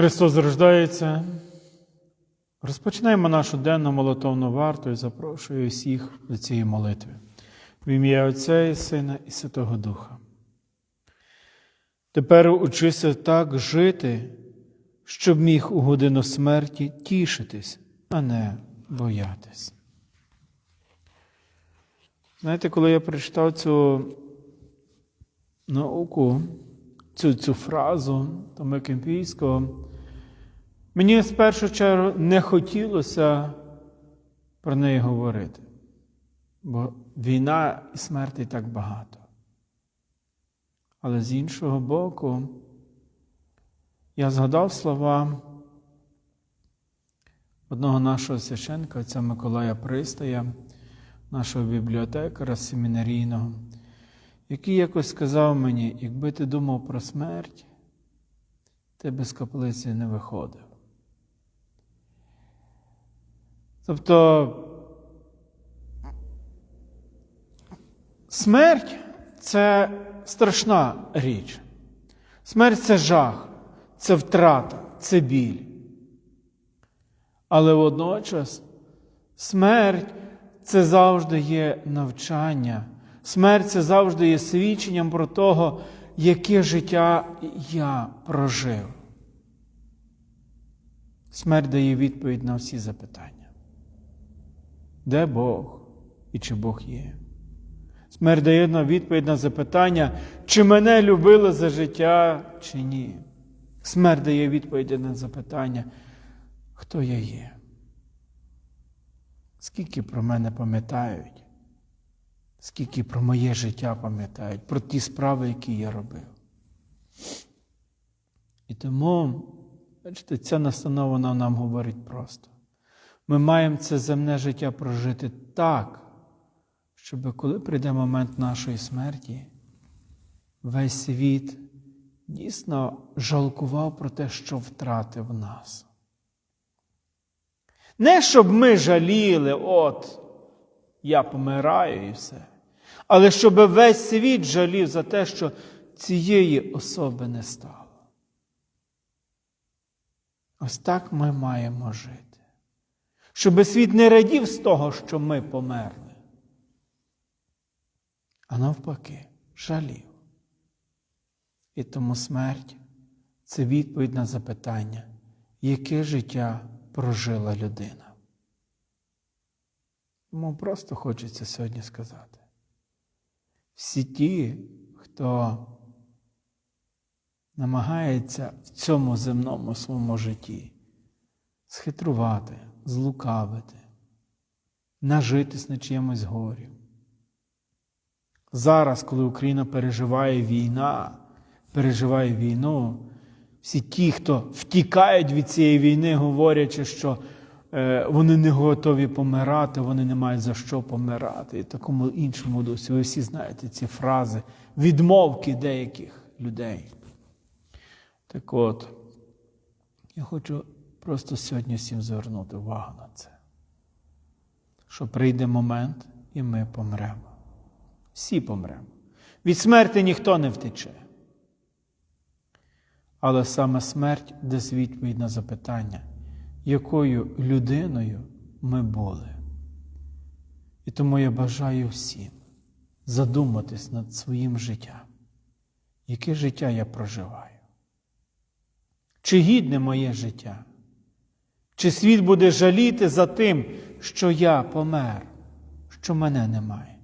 Христос рождається. Розпочнемо нашу денну молитовну варту і запрошую всіх до цієї молитви. В ім'я Отця і Сина і Святого Духа. Тепер учися так жити, щоб міг у годину смерті тішитись, а не боятись. Знаєте, коли я прочитав цю науку, цю, цю фразу Томи Кемпійського, мені в першу чергу не хотілося про неї говорити, бо війна і смерті так багато. Але з іншого боку, я згадав слова одного нашого священка, отця Миколая Пристая, нашого бібліотекара семінарійного, який якось сказав мені, якби ти думав про смерть, ти без каплиці не виходив. Тобто смерть це страшна річ. Смерть це жах, це втрата, це біль. Але водночас смерть це завжди є навчання. Смерть це завжди є свідченням про того, яке життя я прожив. Смерть дає відповідь на всі запитання. Де Бог і чи Бог є? Смерть дає нам відповідь на запитання, чи мене любили за життя, чи ні. Смерть дає відповідь на запитання, хто я є. Скільки про мене пам'ятають, скільки про моє життя пам'ятають, про ті справи, які я робив. І тому, бачите, ця настанова нам говорить просто. Ми маємо це земне життя прожити так, щоб коли прийде момент нашої смерті, весь світ дійсно жалкував про те, що втратив нас. Не щоб ми жаліли, от я помираю і все, але щоб весь світ жалів за те, що цієї особи не стало. Ось так ми маємо жити. Щоб світ не радів з того, що ми померли, а навпаки, жалів. І тому смерть це відповідь на запитання, яке життя прожила людина. Тому просто хочеться сьогодні сказати. Всі ті, хто намагається в цьому земному своєму житті схитрувати, злукавити, нажитись на чимось горі. Зараз, коли Україна переживає війна, переживає війну, всі ті, хто втікають від цієї війни, говорячи, що е, вони не готові помирати, вони не мають за що помирати. І такому іншому досі. Ви всі знаєте ці фрази, відмовки деяких людей. Так от, я хочу просто сьогодні всім звернути увагу на це. Що прийде момент, і ми помремо. Всі помремо. Від смерті ніхто не втече. Але саме смерть дасть відповідь на запитання, якою людиною ми були. І тому я бажаю всім задуматись над своїм життям, яке життя я проживаю. Чи гідне моє життя? Чи світ буде жаліти за тим, що я помер, що мене немає?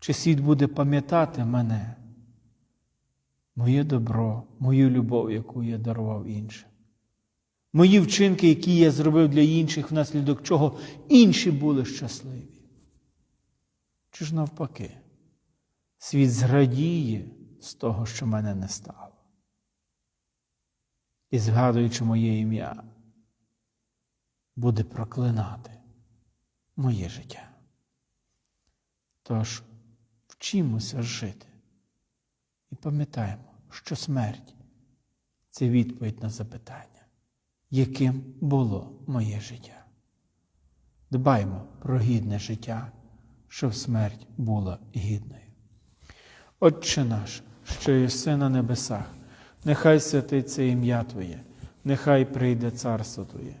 Чи світ буде пам'ятати мене? моє добро, мою любов, яку я дарував іншим. Мої вчинки, які я зробив для інших, внаслідок чого інші були щасливі. Чи ж навпаки, світ зрадіє з того, що мене не стало. І, згадуючи моє ім'я, буде проклинати моє життя. Тож вчимося жити і пам'ятаємо, що смерть це відповідь на запитання, яким було моє життя. Дбаймо про гідне життя, щоб смерть була гідною. Отче наш, що єси на небесах, нехай святиться ім'я Твоє, нехай прийде царство Твоє,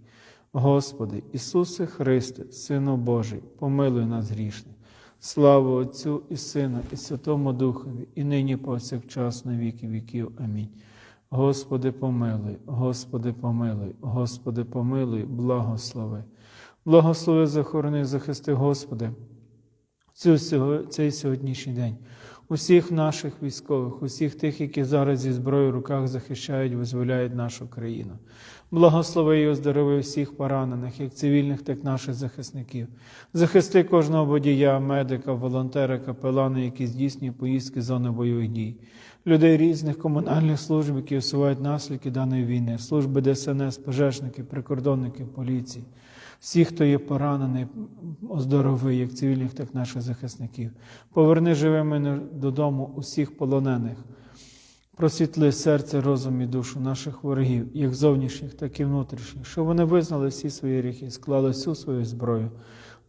Господи, Ісусе Христе, Сино Божий, помилуй нас грішних. Слава Отцю і Сину, і Святому Духові, і нині повсякчас на віки віків. Амінь. Господи, помилуй, Господи, помилуй, Господи, помилуй, благослови. Благослови, захорони, захисти, Господи, цю, цей сьогоднішній день. Усіх наших військових, усіх тих, які зараз зі зброєю в руках захищають, визволяють нашу країну. Благослови і оздорови всіх поранених, як цивільних, так і наших захисників. Захисти кожного водія, медика, волонтера, капелана, які здійснюють поїздки зони бойових дій, людей різних комунальних служб, які усувають наслідки даної війни, служби ДСНС, пожежники, прикордонники, поліції. Всіх, хто є поранений, оздорови, як цивільних, так і наших захисників. Поверни живими додому усіх полонених. Просвітли серце, розум і душу наших ворогів, як зовнішніх, так і внутрішніх, щоб вони визнали всі свої гріхи, склали всю свою зброю,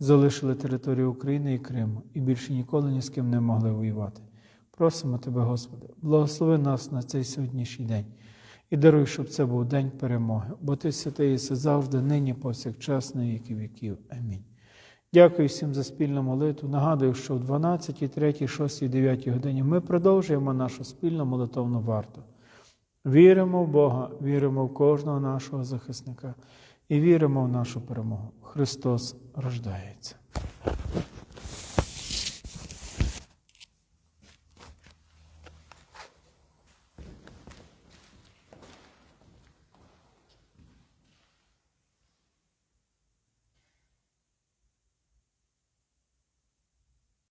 залишили територію України і Криму і більше ніколи ні з ким не могли воювати. Просимо Тебе, Господи, благослови нас на цей сьогоднішній день і даруй, щоб це був день перемоги, бо Ти святий єси завжди, нині, повсякчас, на віки віків. Амінь. Дякую всім за спільну молитву. Нагадую, що в 12, 3, 6, 9 годині ми продовжуємо нашу спільну молитовну варту. Віримо в Бога, віримо в кожного нашого захисника і віримо в нашу перемогу. Христос рождається.